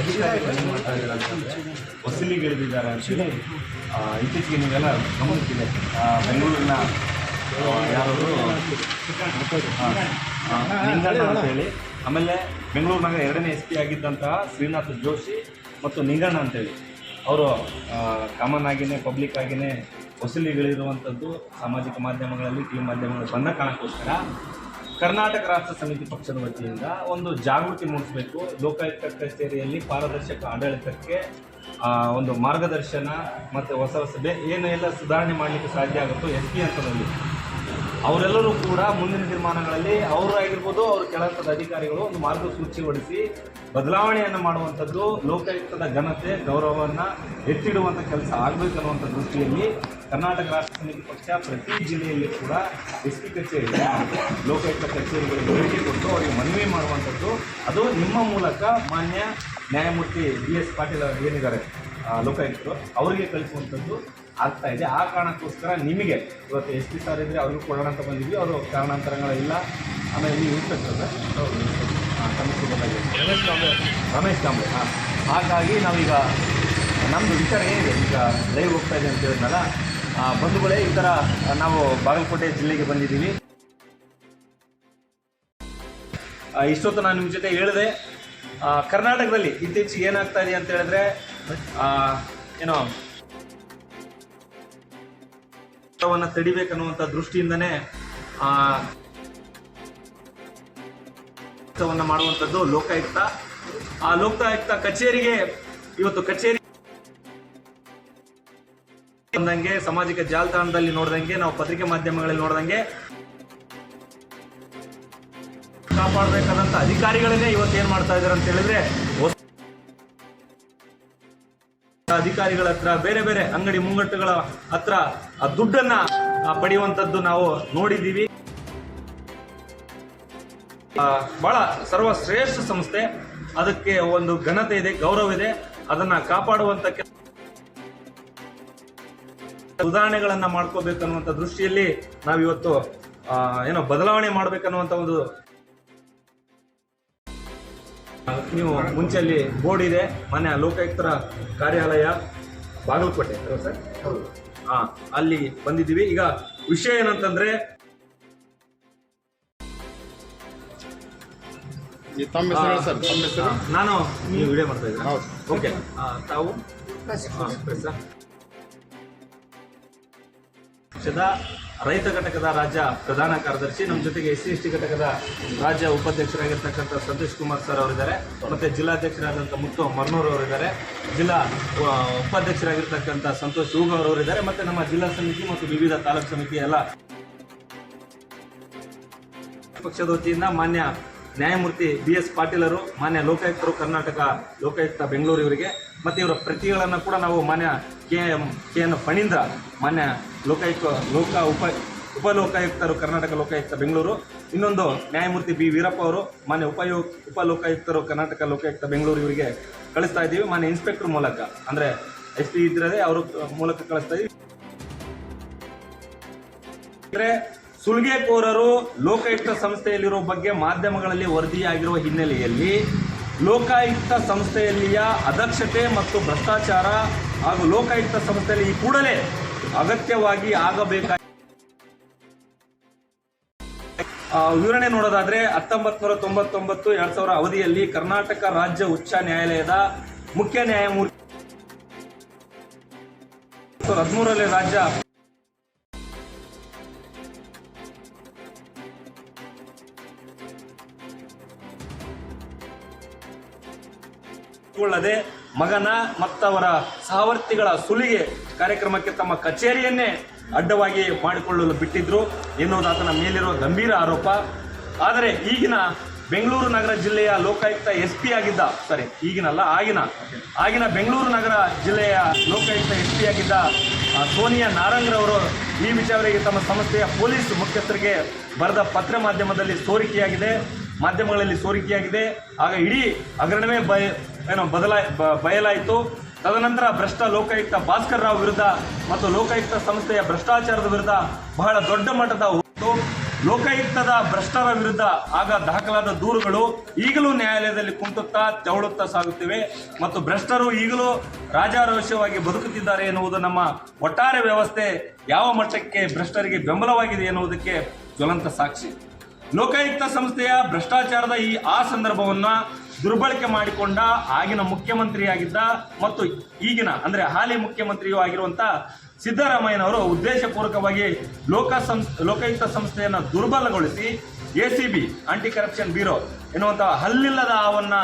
ಅಧಿಕಾರಿಗಳು ಮಾಡ್ತಾ ಇದ್ದಾರೆ ಅಂತಂದರೆ ವಸೂಲಿಗಿಳಿದಿದ್ದಾರೆ ಅಂತೇಳಿ ಆ, ಇತ್ತೀಚೆಗೆ ನೀವೆಲ್ಲ ಗಮನಿಸಿದೆ. ಬೆಂಗಳೂರಿನ ಯಾರು ಯಾರವರು ನಿಂಗಣ್ಣ ಅಂತೇಳಿ ಆಮೇಲೆ ಬೆಂಗಳೂರಿನಾಗ ಎರಡನೇ ಎಸ್ ಪಿ ಆಗಿದ್ದಂತಹ ಶ್ರೀನಾಥ್ ಜೋಶಿ ಮತ್ತು ನಿಂಗಣ್ಣ ಅಂತೇಳಿ ಅವರು ಕಾಮನ್ ಆಗಿನೇ ಪಬ್ಲಿಕ್ ಆಗಿನೇ ವಸೂಲಿಗಳಿರುವಂಥದ್ದು ಸಾಮಾಜಿಕ ಮಾಧ್ಯಮಗಳಲ್ಲಿ ಟಿವಿ ಮಾಧ್ಯಮಗಳಲ್ಲಿ ಬಂದ ಕಾರಣಕ್ಕೋಸ್ಕರ ಕರ್ನಾಟಕ ರಾಷ್ಟ್ರ ಸಮಿತಿ ಪಕ್ಷದ ವತಿಯಿಂದ ಒಂದು ಜಾಗೃತಿ ಮೂಡಿಸಬೇಕು. ಲೋಕಾಯುಕ್ತ ಕಚೇರಿಯಲ್ಲಿ ಪಾರದರ್ಶಕ ಆಡಳಿತಕ್ಕೆ ಒಂದು ಮಾರ್ಗದರ್ಶನ ಮತ್ತು ಹೊಸ ಹೊಸ ಏನೆಲ್ಲ ಸುಧಾರಣೆ ಮಾಡಲಿಕ್ಕೆ ಸಾಧ್ಯ ಆಗುತ್ತೋ ಎಸ್ ಪಿ ಹಂತದಲ್ಲಿ ಅವರೆಲ್ಲರೂ ಕೂಡ ಮುಂದಿನ ತೀರ್ಮಾನಗಳಲ್ಲಿ ಅವರು ಆಗಿರ್ಬೋದು ಅವ್ರ ಕೆಳಹಂತದ ಅಧಿಕಾರಿಗಳು ಒಂದು ಮಾರ್ಗಸೂಚಿ ಹೊಡಿಸಿ ಬದಲಾವಣೆಯನ್ನು ಮಾಡುವಂಥದ್ದು, ಲೋಕಾಯುಕ್ತದ ಘನತೆ, ಗೌರವವನ್ನು ಎತ್ತಿಡುವಂಥ ಕೆಲಸ ಆಗಬೇಕು ಅನ್ನುವಂಥ ದೃಷ್ಟಿಯಲ್ಲಿ ಕರ್ನಾಟಕ ರಾಷ್ಟ್ರ ಸಮಿತಿ ಪಕ್ಷ ಪ್ರತಿ ಜಿಲ್ಲೆಯಲ್ಲಿ ಕೂಡ ಎಸ್ ಪಿ ಕಚೇರಿಯ ಲೋಕಾಯುಕ್ತ ಕಚೇರಿಗಳಿಗೆ ಭೇಟಿ ಕೊಟ್ಟು ಅವರಿಗೆ ಮನವಿ ಮಾಡುವಂಥದ್ದು. ಅದು ನಿಮ್ಮ ಮೂಲಕ ಮಾನ್ಯ ನ್ಯಾಯಮೂರ್ತಿ ಬಿ ಎಸ್ ಪಾಟೀಲ್ ಅವರು ಏನಿದ್ದಾರೆ ಲೋಕಾಯುಕ್ತರು, ಅವರಿಗೆ ಕಳಿಸುವಂಥದ್ದು ಆಗ್ತಾ ಇದೆ. ಆ ಕಾರಣಕ್ಕೋಸ್ಕರ ನಿಮಗೆ ಇವತ್ತು ಎಸ್ ಪಿ ಸರ್ ಇದ್ದರೆ ಅವ್ರಿಗೂ ಕೊಡೋಣ ಅಂತ ಬಂದಿದ್ವಿ. ಅವರು ಕಾರಣಾಂತರಗಳಿಲ್ಲ ಆಮೇಲೆ ನೀವು ಇನ್ಸ್ಪೆಕ್ಟರ್ ರಮೇಶ್ ಕಾಂಬ್ಳೆ ರಮೇಶ್ ಕಾಂಬ್ಳೆ ಹಾಂ. ಹಾಗಾಗಿ ನಾವೀಗ ನಮ್ಮದು ವಿಚಾರ ಏನಿದೆ ಈಗ ಲೈವ್ ಹೋಗ್ತಾ ಇದೆ ಅಂತ ಹೇಳಿದ್ನಲ್ಲ. ಆ, ಬಂಧುಗಳೇ ಈ ಥರ ನಾವು ಬಾಗಲಕೋಟೆ ಜಿಲ್ಲೆಗೆ ಬಂದಿದ್ದೀವಿ. ಇಷ್ಟೊತ್ತು ನಾನು ನಿಮ್ಮ ಜೊತೆ ಹೇಳಿದೆ. ಕರ್ನಾಟಕದಲ್ಲಿ ಇತ್ತೀಚೆಗೆ ಏನಾಗ್ತಾ ಇದೆ ಅಂತ ಹೇಳಿದ್ರೆ ಆ, ಏನೋ ವನ್ನ ತಡಿಬೇಕನ್ನುವಂಥ ದೃಷ್ಟಿಯಿಂದನೇ ಮಾಡುವಂಥದ್ದು ಲೋಕಾಯುಕ್ತ. ಆ ಲೋಕಾಯುಕ್ತ ಕಚೇರಿಗೆ, ಇವತ್ತು ಕಚೇರಿ ಬಂದಂಗೆ, ಸಾಮಾಜಿಕ ಜಾಲತಾಣದಲ್ಲಿ ನೋಡ್ದಂಗೆ, ನಾವು ಪತ್ರಿಕೆ ಮಾಧ್ಯಮಗಳಲ್ಲಿ ನೋಡ್ದಂಗೆ, ಕಾಪಾಡಬೇಕಾದಂತ ಅಧಿಕಾರಿಗಳನ್ನೇ ಇವತ್ತು ಏನ್ ಮಾಡ್ತಾ ಇದಾರೆ ಅಂತ ಹೇಳಿದ್ರೆ ಅಧಿಕಾರಿಗಳ ಹತ್ರ, ಬೇರೆ ಬೇರೆ ಅಂಗಡಿ ಮುಂಗಟ್ಟುಗಳ ಹತ್ರ ದುಡ್ಡನ್ನ ಪಡೆಯುವಂತದ್ದು ನಾವು ನೋಡಿದ್ದೀವಿ. ಬಹಳ ಸರ್ವಶ್ರೇಷ್ಠ ಸಂಸ್ಥೆ. ಅದಕ್ಕೆ ಒಂದು ಘನತೆ ಇದೆ, ಗೌರವ ಇದೆ. ಅದನ್ನ ಕಾಪಾಡುವಂತ ಸುಧಾರಣೆಗಳನ್ನ ಮಾಡ್ಕೋಬೇಕನ್ನುವಂತ ದೃಷ್ಟಿಯಲ್ಲಿ ನಾವಿವತ್ತು ಏನೋ ಬದಲಾವಣೆ ಮಾಡ್ಬೇಕನ್ನುವಂತ ಒಂದು ನೀವು ಮುಂಚೆ ಅಲ್ಲಿ ಬೋರ್ಡ್ ಇದೆ. ಮನೆ ಲೋಕಾಯುಕ್ತರ ಕಾರ್ಯಾಲಯ ಬಾಗಲಕೋಟೆ. ಸರ್? ಹಾ ಅಲ್ಲಿ ಬಂದಿದ್ದೀವಿ. ಈಗ ವಿಷಯ ಏನಂತಂದ್ರೆ ಈ ತಮ್ಮ ಹೆಸರು ಸರ್. ತಮ್ಮ ಹೆಸರು? ನಾನು ನೀವು ವಿಡಿಯೋ ಮಾಡ್ತಾ ಇದ್ದೀನಿ. ಹೌದು. ಓಕೆ. ಆ, ತಾವು? ಸರ್. ಪಕ್ಷದ ರೈತ ಘಟಕದ ರಾಜ್ಯ ಪ್ರಧಾನ ಕಾರ್ಯದರ್ಶಿ ನಮ್ಮ ಜೊತೆಗೆ ಎಸ್ ಸಿ ಎಸ್ ಟಿ ಘಟಕದ ರಾಜ್ಯ ಉಪಾಧ್ಯಕ್ಷರಾಗಿರ್ತಕ್ಕಂಥ ಸಂತೋಷ್ ಕುಮಾರ್ ಸರ್ ಅವರಿದ್ದಾರೆ, ಮತ್ತು ಜಿಲ್ಲಾಧ್ಯಕ್ಷರಾದಂಥ ಮುತ್ತು ಮರ್ನೂರ್ ಅವರಿದ್ದಾರೆ, ಜಿಲ್ಲಾ ಉಪಾಧ್ಯಕ್ಷರಾಗಿರ್ತಕ್ಕಂಥ ಸಂತೋಷ್ ಹೂಗೌರ್ ಅವರಿದ್ದಾರೆ, ಮತ್ತು ನಮ್ಮ ಜಿಲ್ಲಾ ಸಮಿತಿ ಮತ್ತು ವಿವಿಧ ತಾಲೂಕು ಸಮಿತಿ ಎಲ್ಲ ಪಕ್ಷದ ವತಿಯಿಂದ ಮಾನ್ಯ ನ್ಯಾಯಮೂರ್ತಿ ಬಿ ಎಸ್ ಪಾಟೀಲರು ಮಾನ್ಯ ಲೋಕಾಯುಕ್ತರು ಕರ್ನಾಟಕ ಲೋಕಾಯುಕ್ತ ಬೆಂಗಳೂರು ಇವರಿಗೆ, ಮತ್ತು ಇವರ ಪ್ರತಿಗಳನ್ನು ಕೂಡ ನಾವು ಮಾನ್ಯ K M, K N Phanindra, ಮಾನ್ಯ ಲೋಕಾಯುಕ್ತ, ಲೋಕ ಉಪ, ಉಪಲೋಕಾಯುಕ್ತರು, ಕರ್ನಾಟಕ ಲೋಕಾಯುಕ್ತ ಬೆಂಗಳೂರು. ಇನ್ನೊಂದು ನ್ಯಾಯಮೂರ್ತಿ ಬಿ ವೀರಪ್ಪ ಅವರು, ಮಾನ್ಯ ಉಪಯೋ ಉಪ ಲೋಕಾಯುಕ್ತರು ಕರ್ನಾಟಕ ಲೋಕಾಯುಕ್ತ ಬೆಂಗಳೂರು ಇವರಿಗೆ ಕಳಿಸ್ತಾ ಇದ್ದೀವಿ. ಮಾನ್ಯ ಇನ್ಸ್ಪೆಕ್ಟರ್ ಮೂಲಕ, ಅಂದರೆ ಎಸ್ ಪಿ ಇದ್ರೆ ಅವರು ಮೂಲಕ ಕಳಿಸ್ತಾ ಇದ್ದೀವಿ. ಅಂದ್ರೆ ಸುಲ್ಗೆಕೋರರು ಲೋಕಾಯುಕ್ತ ಸಂಸ್ಥೆಯಲ್ಲಿರೋ ಬಗ್ಗೆ ಮಾಧ್ಯಮಗಳಲ್ಲಿ ವರದಿಯಾಗಿರುವ ಹಿನ್ನೆಲೆಯಲ್ಲಿ ಲೋಕಾಯುಕ್ತ ಸಂಸ್ಥೆಯಲ್ಲಿಯ ಅದಕ್ಷತೆ ಮತ್ತು ಭ್ರಷ್ಟಾಚಾರ ಹಾಗೂ ಲೋಕಾಯುಕ್ತ ಸಂಸ್ಥೆಯಲ್ಲಿ ಈ ಕೂಡಲೇ ಅಗತ್ಯವಾಗಿ ಆಗಬೇಕಾದ ವಿವರಣೆ ನೋಡೋದಾದ್ರೆ ಹತ್ತೊಂಬತ್ತು ನೂರ ತೊಂಬತ್ತೊಂಬತ್ತು, ಎರಡ್ ಸಾವಿರ ಅವಧಿಯಲ್ಲಿ ಕರ್ನಾಟಕ ರಾಜ್ಯ ಉಚ್ಚ ನ್ಯಾಯಾಲಯದ ಮುಖ್ಯ ನ್ಯಾಯಮೂರ್ತಿ ಹದಿಮೂರರಲ್ಲಿ ರಾಜ್ಯ ಕೊಳ್ಳದೆ ಮಗನ ಮತ್ತವರ ಸಹವರ್ತಿಗಳ ಸುಲಿಗೆ ಕಾರ್ಯಕ್ರಮಕ್ಕೆ ತಮ್ಮ ಕಚೇರಿಯನ್ನೇ ಅಡ್ಡವಾಗಿ ಮಾಡಿಕೊಳ್ಳಲು ಬಿಟ್ಟಿದ್ರು ಎನ್ನುವುದು ಆತನ ಮೇಲಿರುವ ಗಂಭೀರ ಆರೋಪ. ಆದರೆ ಈಗಿನ ಬೆಂಗಳೂರು ನಗರ ಜಿಲ್ಲೆಯ ಲೋಕಾಯುಕ್ತ ಎಸ್ ಪಿ ಆಗಿದ್ದ ಸರಿ ಈಗಿನಲ್ಲ, ಆಗಿನ ಆಗಿನ ಬೆಂಗಳೂರು ನಗರ ಜಿಲ್ಲೆಯ ಲೋಕಾಯುಕ್ತ ಎಸ್ ಪಿ ಆಗಿದ್ದ ಸೋನಿಯಾ ನಾರಂಗ್ರವರು ಈ ವಿಚಾರವಾಗಿ ತಮ್ಮ ಸಂಸ್ಥೆಯ ಪೊಲೀಸ್ ಮುಖ್ಯಸ್ಥರಿಗೆ ಬರೆದ ಪತ್ರ ಮಾಧ್ಯಮದಲ್ಲಿ ಸೋರಿಕೆಯಾಗಿದೆ, ಮಾಧ್ಯಮಗಳಲ್ಲಿ ಸೋರಿಕೆಯಾಗಿದೆ. ಆಗ ಇಡೀ ಹಗರಣವೇ ಏನೋ ಬದಲಾಯ ಬಯಲಾಯಿತು. ತದನಂತರ ಭ್ರಷ್ಟ ಲೋಕಾಯುಕ್ತ ಭಾಸ್ಕರ್ ರಾವ್ ವಿರುದ್ಧ ಮತ್ತು ಲೋಕಾಯುಕ್ತ ಸಂಸ್ಥೆಯ ಭ್ರಷ್ಟಾಚಾರದ ವಿರುದ್ಧ ಬಹಳ ದೊಡ್ಡ ಮಟ್ಟದ ಲೋಕಾಯುಕ್ತದ ಭ್ರಷ್ಟರ ವಿರುದ್ಧ ಆಗ ದಾಖಲಾದ ದೂರುಗಳು ಈಗಲೂ ನ್ಯಾಯಾಲಯದಲ್ಲಿ ಕುಂಟುತ್ತಾ ತೆವಳುತ್ತಾ ಸಾಗುತ್ತಿವೆ ಮತ್ತು ಭ್ರಷ್ಟರು ಈಗಲೂ ರಾಜಾರೋಷವಾಗಿ ಬದುಕುತ್ತಿದ್ದಾರೆ ಎನ್ನುವುದು ನಮ್ಮ ಒಟ್ಟಾರೆ ವ್ಯವಸ್ಥೆ. ಯಾವ ಮಟ್ಟಕ್ಕೆ ಭ್ರಷ್ಟರಿಗೆ ಬೆಂಬಲವಾಗಿದೆ ಎನ್ನುವುದಕ್ಕೆ ಜ್ವಲಂತ ಸಾಕ್ಷಿ. ಲೋಕಾಯುಕ್ತ ಸಂಸ್ಥೆಯ ಭ್ರಷ್ಟಾಚಾರದ ಈ ಆ ಸಂದರ್ಭವನ್ನ ದುರ್ಬಳಕೆ ಮಾಡಿಕೊಂಡ ಆಗಿನ ಮುಖ್ಯಮಂತ್ರಿಯಾಗಿದ್ದ ಮತ್ತು ಈಗಿನ, ಅಂದ್ರೆ ಹಾಲಿ ಮುಖ್ಯಮಂತ್ರಿಯೂ ಆಗಿರುವಂತ ಸಿದ್ದರಾಮಯ್ಯನವರು ಉದ್ದೇಶಪೂರ್ವಕವಾಗಿ ಲೋಕ ಸಂಸ್, ಲೋಕಾಯುಕ್ತ ಸಂಸ್ಥೆಯನ್ನು ದುರ್ಬಲಗೊಳಿಸಿ A C B anti corruption bureau ಎನ್ನುವಂತಹ ಹಲ್ಲಿಲ್ಲದ ಹಾವನ್ನ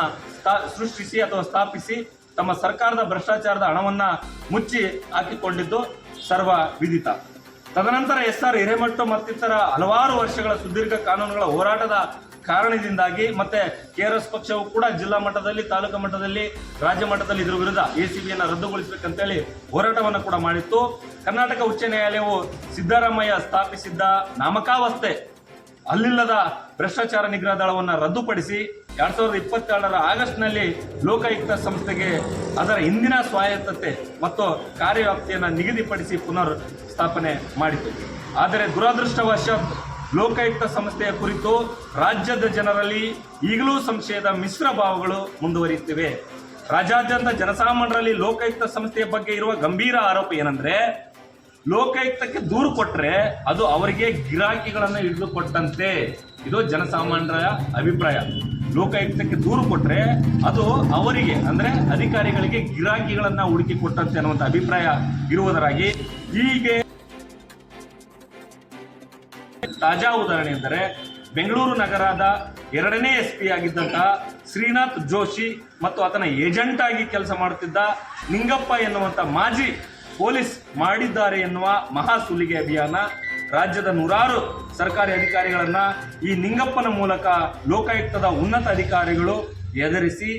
ಸೃಷ್ಟಿಸಿ ಅಥವಾ ಸ್ಥಾಪಿಸಿ ತಮ್ಮ ಸರ್ಕಾರದ ಭ್ರಷ್ಟಾಚಾರದ ಹಣವನ್ನ ಮುಚ್ಚಿ ಹಾಕಿಕೊಂಡಿದ್ದು ಸರ್ವ ವಿದಿತ ತದನಂತರ ಎಸ್ ಆರ್ ಹಿರೇಮಠ ಮತ್ತಿತರ ಹಲವಾರು ವರ್ಷಗಳ ಸುದೀರ್ಘ ಕಾನೂನುಗಳ ಹೋರಾಟದ ಕಾರಣದಿಂದಾಗಿ ಮತ್ತೆ ಕೆಆರ್ಎಸ್ ಪಕ್ಷವು ಕೂಡ ಜಿಲ್ಲಾ ಮಟ್ಟದಲ್ಲಿ, ತಾಲೂಕು ಮಟ್ಟದಲ್ಲಿ, ರಾಜ್ಯ ಮಟ್ಟದಲ್ಲಿ ಇದ್ರ ವಿರುದ್ಧ ಎ ಸಿ ಬಿಯನ್ನು ರದ್ದುಗೊಳಿಸಬೇಕಂತೇಳಿ ಹೋರಾಟವನ್ನು ಕೂಡ ಮಾಡಿತ್ತು. ಕರ್ನಾಟಕ ಉಚ್ಚ ನ್ಯಾಯಾಲಯವು ಸಿದ್ದರಾಮಯ್ಯ ಸ್ಥಾಪಿಸಿದ್ದ ನಾಮಕಾವಸ್ಥೆ, ಅಲ್ಲಿಲ್ಲದ ಭ್ರಷ್ಟಾಚಾರ ನಿಗ್ರಹ ದಳವನ್ನು ರದ್ದುಪಡಿಸಿ ಎರಡ್ ಸಾವಿರದ ಇಪ್ಪತ್ತೆರಡರ ಆಗಸ್ಟ್ನಲ್ಲಿ ಲೋಕಾಯುಕ್ತ ಸಂಸ್ಥೆಗೆ ಅದರ ಹಿಂದಿನ ಸ್ವಾಯತ್ತತೆ ಮತ್ತು ಕಾರ್ಯವ್ಯಾಪ್ತಿಯನ್ನು ನಿಗದಿಪಡಿಸಿ ಪುನರ್ ಸ್ಥಾಪನೆ ಮಾಡಿತು. ಆದರೆ ದುರದೃಷ್ಟವಶಾತ್ ಲೋಕಾಯುಕ್ತ ಸಂಸ್ಥೆಯ ಕುರಿತು ರಾಜ್ಯದ ಜನರಲ್ಲಿ ಈಗಲೂ ಸಂಶಯದ ಮಿಶ್ರ ಭಾವಗಳು ಮುಂದುವರಿಯುತ್ತಿವೆ. ರಾಜ್ಯಾದ್ಯಂತ ಜನಸಾಮಾನ್ಯರಲ್ಲಿ ಲೋಕಾಯುಕ್ತ ಸಂಸ್ಥೆಯ ಬಗ್ಗೆ ಇರುವ ಗಂಭೀರ ಆರೋಪ ಏನಂದ್ರೆ, ಲೋಕಾಯುಕ್ತಕ್ಕೆ ದೂರು ಕೊಟ್ಟರೆ ಅದು ಅವರಿಗೆ ಗಿರಾಕಿಗಳನ್ನು ಹಿಡಿದು ಕೊಟ್ಟಂತೆ. ಇದು ಜನಸಾಮಾನ್ಯರ ಅಭಿಪ್ರಾಯ. ಲೋಕಾಯುಕ್ತಕ್ಕೆ ದೂರು ಕೊಟ್ಟರೆ ಅದು ಅವರಿಗೆ, ಅಂದ್ರೆ ಅಧಿಕಾರಿಗಳಿಗೆ ಗಿರಾಕಿಗಳನ್ನು ಹುಡುಕಿ ಕೊಟ್ಟಂತೆ ಅನ್ನುವಂಥ ಅಭಿಪ್ರಾಯ ಇರುವುದರಾಗಿ ಹೀಗೆ ತಾಜಾ ಉದಾಹರಣೆ ಎಂದರೆ ಬೆಂಗಳೂರು ನಗರದ ಎರಡನೇ ಎಸ್ ಪಿ ಆಗಿದ್ದಂತಹ ಶ್ರೀನಾಥ್ ಜೋಶಿ ಮತ್ತು ಆತನ ಏಜೆಂಟ್ ಆಗಿ ಕೆಲಸ ಮಾಡುತ್ತಿದ್ದ ನಿಂಗಪ್ಪ ಎನ್ನುವಂತ ಮಾಜಿ ಪೊಲೀಸ್ ಮಾಡಿದ್ದಾರೆ ಎನ್ನುವ ಮಹಾ ಸುಲಿಗೆ ಅಭಿಯಾನ ರಾಜ್ಯದ ನೂರಾರು ಸರ್ಕಾರಿ ಅಧಿಕಾರಿಗಳನ್ನ ಈ ನಿಂಗಪ್ಪನ ಮೂಲಕ ಲೋಕಾಯುಕ್ತದ ಉನ್ನತ ಅಧಿಕಾರಿಗಳು ಎದುರಿಸಿ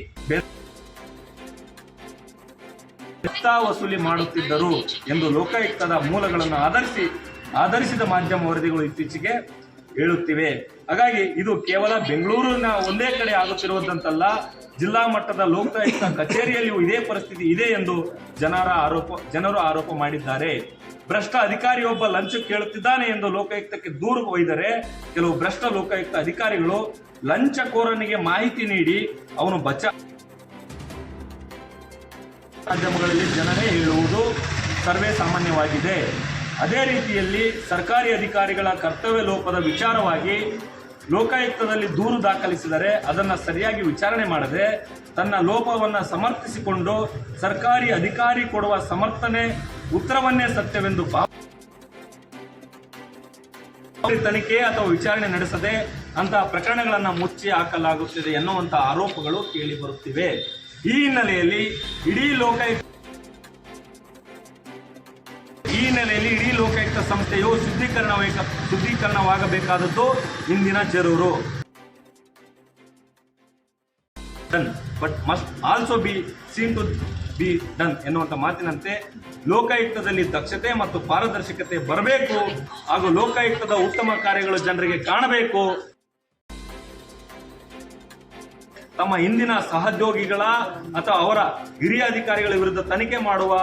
ವಸೂಲಿ ಮಾಡುತ್ತಿದ್ದರು ಎಂದು ಲೋಕಾಯುಕ್ತದ ಮೂಲಗಳನ್ನು ಆಧರಿಸಿ ಆಧರಿಸಿದ ಮಾಧ್ಯಮ ವರದಿಗಳು ಇತ್ತೀಚೆಗೆ ಹೇಳುತ್ತಿವೆ ಹಾಗಾಗಿ ಇದು ಕೇವಲ ಬೆಂಗಳೂರಿನ ಒಂದೇ ಕಡೆ ಆಗುತ್ತಿರುವುದಂತಲ್ಲ ಜಿಲ್ಲಾ ಮಟ್ಟದ ಲೋಕಾಯುಕ್ತ ಕಚೇರಿಯಲ್ಲಿಯೂ ಇದೇ ಪರಿಸ್ಥಿತಿ ಇದೆ ಎಂದು ಜನರ ಆರೋಪ, ಜನರು ಆರೋಪ ಮಾಡಿದ್ದಾರೆ. ಭ್ರಷ್ಟ ಅಧಿಕಾರಿಯೊಬ್ಬ ಲಂಚ ಕೇಳುತ್ತಿದ್ದಾನೆ ಎಂದು ಲೋಕಾಯುಕ್ತಕ್ಕೆ ದೂರು ಒಯ್ದರೆ ಕೆಲವು ಭ್ರಷ್ಟ ಲೋಕಾಯುಕ್ತ ಅಧಿಕಾರಿಗಳು ಲಂಚಕೋರನಿಗೆ ಮಾಹಿತಿ ನೀಡಿ ಅವನು ಬಚ ಮಾಧ್ಯಮಗಳಲ್ಲಿ ಜನರೇ ಹೇಳುವುದು ಸರ್ವೇ ಸಾಮಾನ್ಯವಾಗಿದೆ. ಅದೇ ರೀತಿಯಲ್ಲಿ ಸರ್ಕಾರಿ ಅಧಿಕಾರಿಗಳ ಕರ್ತವ್ಯ ಲೋಪದ ವಿಚಾರವಾಗಿ ಲೋಕಾಯುಕ್ತದಲ್ಲಿ ದೂರು ದಾಖಲಿಸಿದರೆ ಅದನ್ನು ಸರಿಯಾಗಿ ವಿಚಾರಣೆ ಮಾಡದೆ ತನ್ನ ಲೋಪವನ್ನು ಸಮರ್ಥಿಸಿಕೊಂಡು ಸರ್ಕಾರಿ ಅಧಿಕಾರಿ ಕೊಡುವ ಸಮರ್ಥನೆ ಉತ್ತರವನ್ನೇ ಸತ್ಯವೆಂದು ತನಿಖೆ ಅಥವಾ ವಿಚಾರಣೆ ನಡೆಸದೆ ಅಂತಹ ಪ್ರಕರಣಗಳನ್ನು ಮುಚ್ಚಿ ಹಾಕಲಾಗುತ್ತಿದೆ ಎನ್ನುವಂತಹ ಆರೋಪಗಳು ಕೇಳಿ ಬರುತ್ತಿವೆ. ಈ ಹಿನ್ನೆಲೆಯಲ್ಲಿ ಇಡೀ ಲೋಕಾಯುಕ್ತ ಈ ಹಿನ್ನೆಲೆಯಲ್ಲಿ ಇಡೀ ಲೋಕಾಯುಕ್ತ ಸಂಸ್ಥೆಯು ಶುದ್ಧೀಕರಣ ಶುದ್ಧೀಕರಣವಾಗಬೇಕಾದದ್ದು ಇಂದಿನ ಜರೂರು. Done but must also be seen to be done ಎನ್ನುವಂಥ ಮಾತಿನಂತೆ ಲೋಕಾಯುಕ್ತದಲ್ಲಿ ದಕ್ಷತೆ ಮತ್ತು ಪಾರದರ್ಶಕತೆ ಬರಬೇಕು ಹಾಗೂ ಲೋಕಾಯುಕ್ತದ ಉತ್ತಮ ಕಾರ್ಯಗಳು ಜನರಿಗೆ ಕಾಣಬೇಕು. ತಮ್ಮ ಹಿಂದಿನ ಸಹೋದ್ಯೋಗಿಗಳ ಅಥವಾ ಅವರ ಹಿರಿಯ ಅಧಿಕಾರಿಗಳ ವಿರುದ್ಧ ತನಿಖೆ ಮಾಡುವ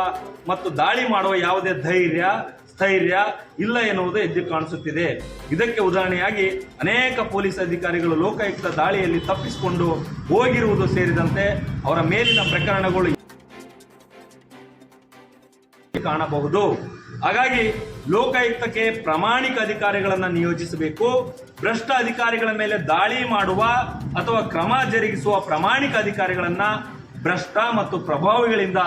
ಮತ್ತು ದಾಳಿ ಮಾಡುವ ಯಾವುದೇ ಧೈರ್ಯ, ಸ್ಥೈರ್ಯ ಇಲ್ಲ ಎನ್ನುವುದು ಎದ್ದು ಕಾಣಿಸುತ್ತಿದೆ. ಇದಕ್ಕೆ ಉದಾಹರಣೆಯಾಗಿ ಅನೇಕ ಪೊಲೀಸ್ ಅಧಿಕಾರಿಗಳು ಲೋಕಾಯುಕ್ತ ದಾಳಿಯಲ್ಲಿ ತಪ್ಪಿಸಿಕೊಂಡು ಹೋಗಿರುವುದು ಸೇರಿದಂತೆ ಅವರ ಮೇಲಿನ ಪ್ರಕರಣಗಳು ಕಾಣಬಹುದು. ಹಾಗಾಗಿ ಲೋಕಾಯುಕ್ತಕ್ಕೆ ಪ್ರಾಮಾಣಿಕ ಅಧಿಕಾರಿಗಳನ್ನು ನಿಯೋಜಿಸಬೇಕು, ಭ್ರಷ್ಟ ಅಧಿಕಾರಿಗಳ ಮೇಲೆ ದಾಳಿ ಮಾಡುವ ಅಥವಾ ಕ್ರಮ ಜರುಗಿಸುವ ಪ್ರಾಮಾಣಿಕ ಅಧಿಕಾರಿಗಳನ್ನು ಭ್ರಷ್ಟ ಮತ್ತು ಪ್ರಭಾವಿಗಳಿಂದ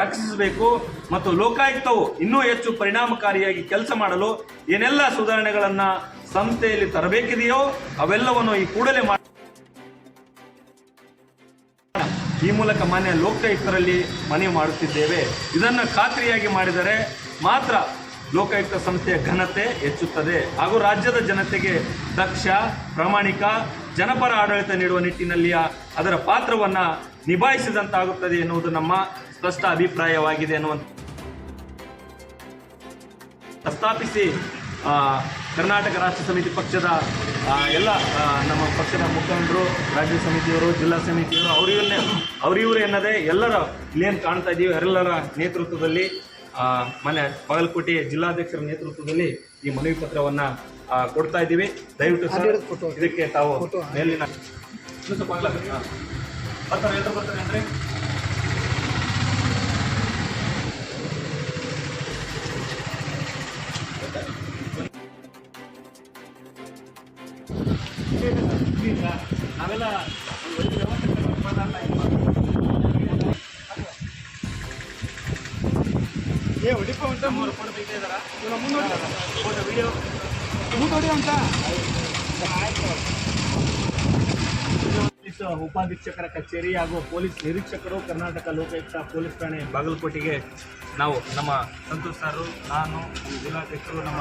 ರಕ್ಷಿಸಬೇಕು ಮತ್ತು ಲೋಕಾಯುಕ್ತವು ಇನ್ನೂ ಹೆಚ್ಚು ಪರಿಣಾಮಕಾರಿಯಾಗಿ ಕೆಲಸ ಮಾಡಲು ಏನೆಲ್ಲ ಸುಧಾರಣೆಗಳನ್ನು ಸಂಸ್ಥೆಯಲ್ಲಿ ತರಬೇಕಿದೆಯೋ ಅವೆಲ್ಲವನ್ನು ಈ ಕೂಡಲೇ ಮಾಡಿ ಈ ಮೂಲಕ ಮಾನ್ಯ ಲೋಕಾಯುಕ್ತರಲ್ಲಿ ಮನವಿ ಮಾಡುತ್ತಿದ್ದೇವೆ. ಇದನ್ನು ಖಾತ್ರಿಯಾಗಿ ಮಾಡಿದರೆ ಮಾತ್ರ ಲೋಕಾಯುಕ್ತ ಸಂಸ್ಥೆಯ ಘನತೆ ಹೆಚ್ಚುತ್ತದೆ. ಹಾಗೂ ರಾಜ್ಯದ ಜನತೆಗೆ ದಕ್ಷ, ಪ್ರಾಮಾಣಿಕ, ಜನಪರ ಆಡಳಿತ ನೀಡುವ ನಿಟ್ಟಿನಲ್ಲಿಯ ಅದರ ಪಾತ್ರವನ್ನು ನಿಭಾಯಿಸಿದಂತಾಗುತ್ತದೆ ಎನ್ನುವುದು ನಮ್ಮ ಸ್ಪಷ್ಟ ಅಭಿಪ್ರಾಯವಾಗಿದೆ ಎನ್ನುವಂತ ಪ್ರಸ್ತಾಪಿಸಿ ಕರ್ನಾಟಕ ರಾಷ್ಟ್ರ ಸಮಿತಿ ಪಕ್ಷದ ಎಲ್ಲ ನಮ್ಮ ಪಕ್ಷದ ಮುಖಂಡರು, ರಾಜ್ಯ ಸಮಿತಿಯವರು, ಜಿಲ್ಲಾ ಸಮಿತಿಯವರು, ಅವರಿವನ್ನೇ ಅವರಿವರು ಎನ್ನದೇ ಎಲ್ಲರ ಇಲ್ಲೇನು ಕಾಣ್ತಾ ಇದ್ದೀವಿ ಎಲ್ಲರ ನೇತೃತ್ವದಲ್ಲಿ ಮನೆ ಬಾಗಲಕೋಟೆ ಜಿಲ್ಲಾಧ್ಯಕ್ಷರ ನೇತೃತ್ವದಲ್ಲಿ ಈ ಮನವಿ ಪತ್ರವನ್ನ ಆ, ಕೊಡ್ತಾ ಇದ್ದೀವಿ. ದಯವಿಟ್ಟು ಸರ್ ಇದಕ್ಕೆ ತಾವು. ಮೇಲಿನ ನಾವೆಲ್ಲ ಒಂದು ವ್ಯವಸ್ಥೆ ಮಾತಾಡ್ತಾ ಬರ್ತಾರೆ ನಾವೆಲ್ಲ ಅಂತ ಮೂರು ಫೋಟೋ, ವಿಡಿಯೋ. ಅಂತ. ಉಪಾಧೀಕ್ಷಕರ ಕಚೇರಿ ಹಾಗೂ ಪೊಲೀಸ್ ನಿರೀಕ್ಷಕರು ಕರ್ನಾಟಕ ಲೋಕಾಯುಕ್ತ ಪೊಲೀಸ್ ಠಾಣೆ ಬಾಗಲಕೋಟೆಗೆ ನಾವು ನಮ್ಮ ಸಂತೋಷ್ ಸಾರು, ನಾನು ಜಿಲ್ಲಾಧ್ಯಕ್ಷರು ನಮ್ಮ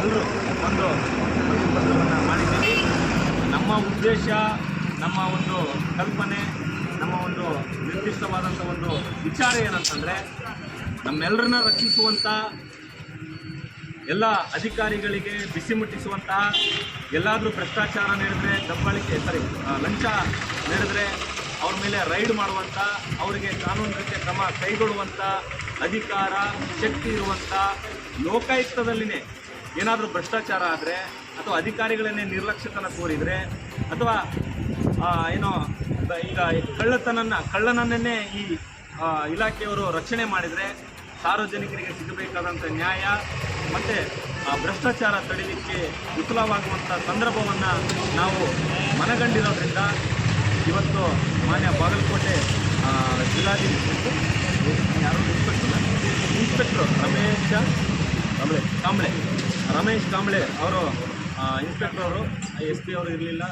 ಎಲ್ಲರೂ ಒಂದು ಮಾಡಿದ್ದೀವಿ. ನಮ್ಮ ಉದ್ದೇಶ, ನಮ್ಮ ಒಂದು ಕಲ್ಪನೆ ನಮ್ಮ ಒಂದು ನಿರ್ದಿಷ್ಟವಾದಂಥ ಒಂದು ವಿಚಾರ ಏನಂತಂದರೆ ನಮ್ಮೆಲ್ಲರನ್ನ ರಕ್ಷಿಸುವಂಥ, ಎಲ್ಲ ಅಧಿಕಾರಿಗಳಿಗೆ ಬಿಸಿ ಮುಟ್ಟಿಸುವಂತಹ ಎಲ್ಲಾದರೂ ಭ್ರಷ್ಟಾಚಾರ ನಡೆದರೆ ದಬ್ಬಾಳಿಕೆ ಸಾರಿ ಲಂಚ ನಡೆದರೆ ಅವ್ರ ಮೇಲೆ ರೈಡ್ ಮಾಡುವಂಥ, ಅವರಿಗೆ ಕಾನೂನು ರೀತಿಯ ಕ್ರಮ ಕೈಗೊಳ್ಳುವಂಥ ಅಧಿಕಾರ, ಶಕ್ತಿ ಇರುವಂಥ ಲೋಕಾಯುಕ್ತದಲ್ಲಿನೇ ಏನಾದರೂ ಭ್ರಷ್ಟಾಚಾರ ಆದರೆ, ಅಥವಾ ಅಧಿಕಾರಿಗಳನ್ನೇ ನಿರ್ಲಕ್ಷ್ಯತನ ತೋರಿದರೆ ಅಥವಾ ಏನೋ ಈಗ ಕಳ್ಳತನನ್ನ ಕಳ್ಳನನ್ನೇ ಈ ಇಲಾಖೆಯವರು ರಕ್ಷಣೆ ಮಾಡಿದರೆ ಸಾರ್ವಜನಿಕರಿಗೆ ಸಿಗಬೇಕಾದಂಥ ನ್ಯಾಯ ಮತ್ತು ಭ್ರಷ್ಟಾಚಾರ ತಡೆಯಲಿಕ್ಕೆ ವಿಫಲವಾಗುವಂಥ ಸಂದರ್ಭವನ್ನು ನಾವು ಮನಗಂಡಿರೋದ್ರಿಂದ ಇವತ್ತು ಮಾನ್ಯ ಬಾಗಲಕೋಟೆ ಜಿಲ್ಲಾಧಿಕಾರಿ, ಯಾರು, ಇನ್ಸ್ಪೆಕ್ಟರ್ ಇನ್ಸ್ಪೆಕ್ಟ್ರು ರಮೇಶ ಕಾಂಬ್ಳೆ ಕಾಂಬ್ಳೆ, ರಮೇಶ್ ಕಾಂಬ್ಳೆ ಅವರು ಇನ್ಸ್ಪೆಕ್ಟರ್ ಅವರು, ಎಸ್ ಪಿ ಅವರು ಇರಲಿಲ್ಲ.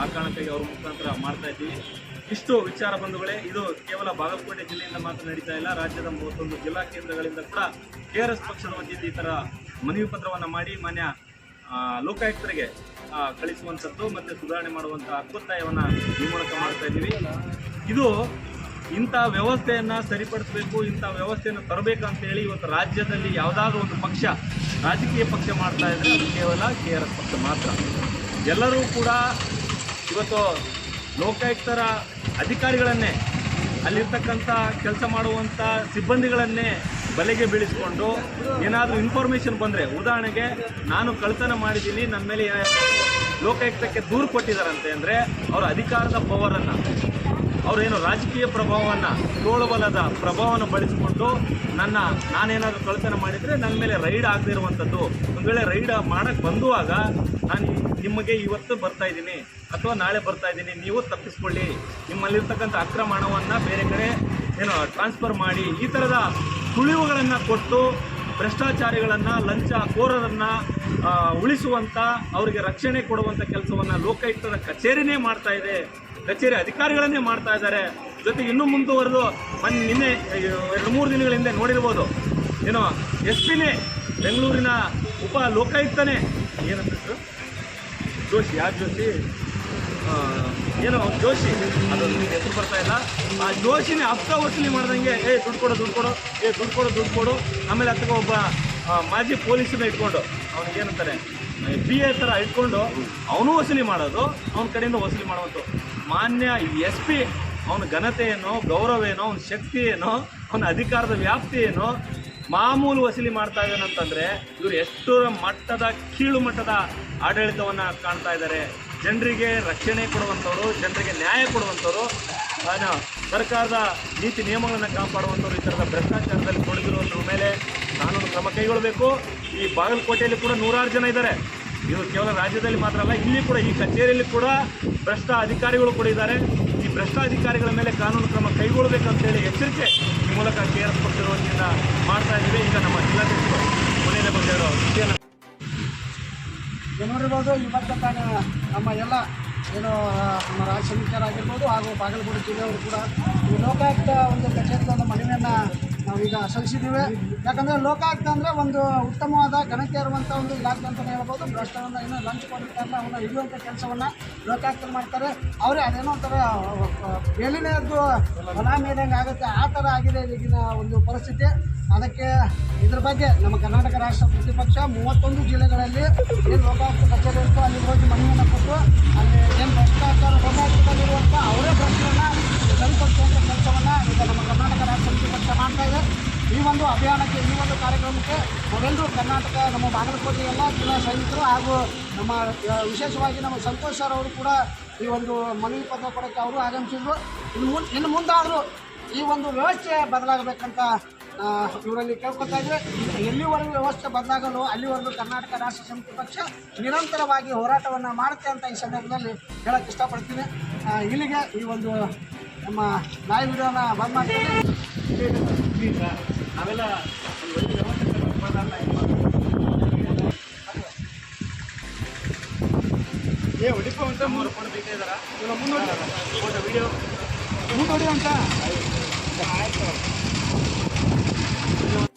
ಆ ಕಾರಣಕ್ಕಾಗಿ ಅವ್ರ ಮುಖಾಂತರ ಮಾಡ್ತಾ ಇದ್ದೀವಿ. ಇಷ್ಟು ವಿಚಾರ ಬಂಧುಗಳೇ, ಇದು ಕೇವಲ ಬಾಗಲಕೋಟೆ ಜಿಲ್ಲೆಯಿಂದ ಮಾತ್ರ ನಡೀತಾ ಇಲ್ಲ. ರಾಜ್ಯದ ಮೂವತ್ತೊಂದು ಜಿಲ್ಲಾ ಕೇಂದ್ರಗಳಿಂದ ಕೂಡ ಕೆ ಆರ್ ಎಸ್ ಪಕ್ಷದ ವತಿಯಿಂದ ಈ ಥರ ಮನವಿ ಪತ್ರವನ್ನು ಮಾಡಿ ಮಾನ್ಯ ಲೋಕಾಯುಕ್ತರಿಗೆ ಕಳಿಸುವಂಥದ್ದು ಮತ್ತು ಸುಧಾರಣೆ ಮಾಡುವಂಥ ಒತ್ತಾಯವನ್ನು ಈ ಮೂಲಕ ಮಾಡ್ತಾ ಇದ್ದೀವಿ. ಇದು ಇಂಥ ವ್ಯವಸ್ಥೆಯನ್ನು ಸರಿಪಡಿಸಬೇಕು, ಇಂಥ ವ್ಯವಸ್ಥೆಯನ್ನು ತರಬೇಕು ಹೇಳಿ ಇವತ್ತು ರಾಜ್ಯದಲ್ಲಿ ಯಾವುದಾದ್ರೂ ಒಂದು ಪಕ್ಷ, ರಾಜಕೀಯ ಪಕ್ಷ ಮಾಡ್ತಾ ಇದ್ದರೆ ಅದು ಕೇವಲ ಕೆ ಪಕ್ಷ ಮಾತ್ರ. ಎಲ್ಲರೂ ಕೂಡ ಇವತ್ತು ಲೋಕಾಯುಕ್ತರ ಅಧಿಕಾರಿಗಳನ್ನೇ, ಅಲ್ಲಿರ್ತಕ್ಕಂಥ ಕೆಲಸ ಮಾಡುವಂಥ ಸಿಬ್ಬಂದಿಗಳನ್ನೇ ಬಲೆಗೆ ಬೀಳಿಸಿಕೊಂಡು ಏನಾದರೂ ಇನ್ಫಾರ್ಮೇಷನ್ ಬಂದರೆ, ಉದಾಹರಣೆಗೆ ನಾನು ಕಳ್ತನ ಮಾಡಿದ್ದೀನಿ ನನ್ನ ಮೇಲೆ ಲೋಕಾಯುಕ್ತಕ್ಕೆ ದೂರು ಕೊಟ್ಟಿದ್ದಾರಂತೆ ಅಂದರೆ ಅವರ ಅಧಿಕಾರದ ಪವರನ್ನು ಅವರೇನು ರಾಜಕೀಯ ಪ್ರಭಾವವನ್ನು ತೋಳಬಲದ ಪ್ರಭಾವವನ್ನು ಬಳಸಿಕೊಂಡು ನನ್ನ ನಾನೇನಾದರೂ ಕಳ್ತನ ಮಾಡಿದರೆ ನನ್ನ ಮೇಲೆ ರೈಡ್ ಆಗದಿರುವಂಥದ್ದು. ಒಂದು ವೇಳೆ ರೈಡ್ ಮಾಡಕ್ಕೆ ಬಂದುವಾಗ ನಾನು ನಿಮಗೆ ಇವತ್ತು ಬರ್ತಾ ಇದ್ದೀನಿ ಅಥವಾ ನಾಳೆ ಬರ್ತಾ ಇದ್ದೀನಿ, ನೀವು ತಪ್ಪಿಸ್ಕೊಳ್ಳಿ. ನಿಮ್ಮಲ್ಲಿರ್ತಕ್ಕಂಥ ಅಕ್ರಮ ಹಣವನ್ನು ಬೇರೆ ಕಡೆ ಏನು ಟ್ರಾನ್ಸ್ಫರ್ ಮಾಡಿ, ಈ ಥರದ ಸುಳಿವುಗಳನ್ನು ಕೊಟ್ಟು ಭ್ರಷ್ಟಾಚಾರಿಗಳನ್ನು ಲಂಚ ಕೋರರನ್ನು ಉಳಿಸುವಂಥ ಅವರಿಗೆ ರಕ್ಷಣೆ ಕೊಡುವಂಥ ಕೆಲಸವನ್ನು ಲೋಕಾಯುಕ್ತದ ಕಚೇರಿನೇ ಮಾಡ್ತಾ ಇದೆ. ಕಚೇರಿ ಅಧಿಕಾರಿಗಳನ್ನೇ ಮಾಡ್ತಾ ಇದ್ದಾರೆ. ಜೊತೆಗೆ ಇನ್ನೂ ಮುಂದುವರೆದು ಮೊನ್ನೆ ನಿನ್ನೆ ಎರಡು ಮೂರು ದಿನಗಳ ಹಿಂದೆ ನೋಡಿರ್ಬೋದು. ಏನೋ ಎಸ್ ಪಿನೇ ಬೆಂಗಳೂರಿನ ಉಪ ಲೋಕಾಯುಕ್ತನೇ. ಏನಂತ? ಜೋಶಿ, ಯಾರು ಜೋಶಿ? ಏನೋ, ಜೋಶಿ. ಅದೊಂದು ಹೆಸರು ಬರ್ತಾ ಇಲ್ಲ. ಆ ಜೋಶಿನೇ ಹಪ್ತ ವಸೂಲಿ ಮಾಡ್ದಂಗೆ, ಏ, ದುಡ್ಡು ಕೊಡೋ, ದುಡ್ಡು ಕೊಡು, ಏ, ದುಡ್ಡು ಕೊಡೋ, ದುಡ್ಡು ಕೊಡು. ಆಮೇಲೆ ಅದಕ್ಕೆ ಒಬ್ಬ ಮಾಜಿ ಪೊಲೀಸನ್ನ ಇಟ್ಕೊಂಡು ಅವ್ನಿಗೆ ಏನಂತಾರೆ ಪಿ ಎ ಥರ ಇಟ್ಕೊಂಡು, ಅವನು ವಸೂಲಿ ಮಾಡೋದು, ಅವನ ಕಡೆಯಿಂದ ವಸೂಲಿ ಮಾಡುವಂಥ ಮಾನ್ಯ ಎಸ್ ಪಿ, ಅವನ ಘನತೆ ಏನೋ ಗೌರವ ಏನೋ ಅವನ ಶಕ್ತಿ ಏನೋ ಅವನ ಅಧಿಕಾರದ ವ್ಯಾಪ್ತಿ ಏನೋ ಮಾಮೂಲು ವಸೂಲಿ ಮಾಡ್ತಾ ಇದ್ದಾನಂತಂದರೆ ಇವರು ಎಷ್ಟರ ಮಟ್ಟದ, ಕೀಳು ಮಟ್ಟದ ಆಡಳಿತವನ್ನ ಕಾಣ್ತಾ ಇದ್ದಾರೆ ಜನರಿಗೆ ರಕ್ಷಣೆ ಕೊಡುವಂಥವ್ರು, ಜನರಿಗೆ ನ್ಯಾಯ ಕೊಡುವಂಥವ್ರು. ಸರ್ಕಾರದ ನೀತಿ ನಿಯಮಗಳನ್ನು ಕಾಪಾಡುವಂಥವ್ರು ಈ ಥರದ ಭ್ರಷ್ಟಾಚಾರದಲ್ಲಿ ತೊಡಗಿರುವಂಥವ್ರ ಮೇಲೆ ಕಾನೂನು ಕ್ರಮ ಕೈಗೊಳ್ಳಬೇಕು. ಈ ಬಾಗಲಕೋಟೆಯಲ್ಲಿ ಕೂಡ ನೂರಾರು ಜನ ಇದ್ದಾರೆ ಇದು ಕೇವಲ ರಾಜ್ಯದಲ್ಲಿ ಮಾತ್ರ ಅಲ್ಲ, ಇಲ್ಲಿ ಕೂಡ, ಈ ಕಚೇರಿಯಲ್ಲಿ ಕೂಡ ಭ್ರಷ್ಟ ಅಧಿಕಾರಿಗಳು ಕೂಡ ಇದ್ದಾರೆ. ಈ ಭ್ರಷ್ಟ ಅಧಿಕಾರಿಗಳ ಮೇಲೆ ಕಾನೂನು ಕ್ರಮ ಕೈಗೊಳ್ಳಬೇಕಂತೇಳಿ ಎಚ್ಚರಿಕೆ ಈ ಮೂಲಕ ಕೆ ಆರ್ ಎಸ್ ಪಕ್ಷದ ವತಿಯಿಂದ ಮಾಡ್ತಾ ಇದ್ದೀವಿ. ಈಗ ನಮ್ಮ ಜಿಲ್ಲಾಧ್ಯಕ್ಷರು ಮನೆಯಲ್ಲೇ ಬಂದಿರೋ ವಿಷಯನ ನೋಡಿರ್ಬೋದು ಇವತ್ತು ತಾನು ನಮ್ಮ ಎಲ್ಲ ಏನು ನಮ್ಮ ರಾಜ್ಯ ಆಗಿರ್ಬೋದು ಹಾಗೂ ಬಾಗಲಕೋಟೆ ಜಿಲ್ಲೆಯವರು ಕೂಡ ಈ ಲೋಕಾಯುಕ್ತ ಒಂದು ಕಚೇರಿ ಒಂದು ನಾವೀಗ ಸಲ್ಲಿಸಿದ್ದೀವಿ. ಯಾಕಂದರೆ ಲೋಕಾಯುಕ್ತ ಅಂದರೆ ಒಂದು ಉತ್ತಮವಾದ ಘನತೆ ಇರುವಂಥ ಒಂದು ಇಲಾಖೆ ಅಂತಲೇ ಹೇಳ್ಬೋದು. ಭ್ರಷ್ಟವನ್ನು ಏನೋ ಲಂಚ್ ಕೊಟ್ಟಿರ್ತಾರಲ್ಲ ಅವನ್ನ ಹಿಡಿಯುವಂಥ ಕೆಲಸವನ್ನು ಲೋಕಾಯುಕ್ತರು ಮಾಡ್ತಾರೆ. ಅವರೇ ಅದೇನೋ ಒಂಥರ, ಬೇಲಿನೇ ಎದ್ದು ಹೊಲ ಮೇದಂಗೆ ಆಗುತ್ತೆ. ಆ ಥರ ಆಗಿದೆ ಈಗಿನ ಒಂದು ಪರಿಸ್ಥಿತಿ. ಅದಕ್ಕೆ ಇದ್ರ ಬಗ್ಗೆ ನಮ್ಮ ಕರ್ನಾಟಕ ರಾಷ್ಟ್ರ ಪ್ರತಿಪಕ್ಷ ಮೂವತ್ತೊಂದು ಜಿಲ್ಲೆಗಳಲ್ಲಿ ಏನು ಲೋಕಾಯುಕ್ತ ಕಚೇರಿ ಇರ್ತೋ ಅಲ್ಲಿ ಹೋಗಿ ಮನವಿಯನ್ನು ಕೊಟ್ಟು ಅಲ್ಲಿ ಏನು ಭ್ರಷ್ಟಾಚಾರ ಲೋಕಾಯುಕ್ತದಲ್ಲಿರುವಂಥ ಅವರೇ ಭ್ರಷ್ಟರನ್ನ ಸರಿಪಡಿಸುವಂಥ ಕೆಲಸವನ್ನು ಈಗ ನಮ್ಮ ಕರ್ನಾಟಕ ರಾಜ್ಯ ಸಮಿತಿ ಪಕ್ಷ ಮಾಡ್ತಾ ಇದೆ ಈ ಒಂದು ಅಭಿಯಾನಕ್ಕೆ ಈ ಒಂದು ಕಾರ್ಯಕ್ರಮಕ್ಕೆ ನಾವೆಲ್ಲರೂ ಕರ್ನಾಟಕ ನಮ್ಮ ಬಾಗಲಕೋಟೆ ಎಲ್ಲ ಜಿಲ್ಲಾ ಸೈನಿಕರು ಹಾಗೂ ನಮ್ಮ ವಿಶೇಷವಾಗಿ ನಮ್ಮ ಸಂತೋಷ್ ಸರ್ ಅವರು ಕೂಡ ಈ ಒಂದು ಮನವಿ ಪತ್ರ ಕೊಡೋಕ್ಕೆ ಅವರು ಆಗಮಿಸಿದ್ರು ಇನ್ನು ಮುಂದೆ ಇನ್ನು ಮುಂದಾದರೂ ಈ ಒಂದು ವ್ಯವಸ್ಥೆ ಬದಲಾಗಬೇಕಂತ ಇವರಲ್ಲಿ ಕೇಳ್ಕೊತಾ ಇದ್ರೆ ಎಲ್ಲಿವರೆಗೂ ವ್ಯವಸ್ಥೆ ಬದಲಾಗಲು, ಅಲ್ಲಿವರೆಗೂ ಕರ್ನಾಟಕ ರಾಷ್ಟ್ರ ಸಮಿತಿ ಪಕ್ಷ ನಿರಂತರವಾಗಿ ಹೋರಾಟವನ್ನು ಮಾಡುತ್ತೆ ಅಂತ ಈ ಸಂದರ್ಭದಲ್ಲಿ ಹೇಳಕ್ಕೆ ಇಷ್ಟಪಡ್ತೀನಿ. ಇಲ್ಲಿಗೆ ಈ ಒಂದು ನಮ್ಮ ನಾಯಿ ವಿಡಿಯೋನ ಬಂದ್ ಮಾಡ್ತೀವಿ ನಾವೆಲ್ಲ ಏ ಹೊಡಿಪ ಅಂತ ಮೂರು ಫೋಟೋ ಬೇಕಾ ಇವಾಗ ಮುಂದೆ ಫೋಟೋ ವಿಡಿಯೋ ಮುಂದೋಡಿ ಅಂತ. ಆಯ್ತು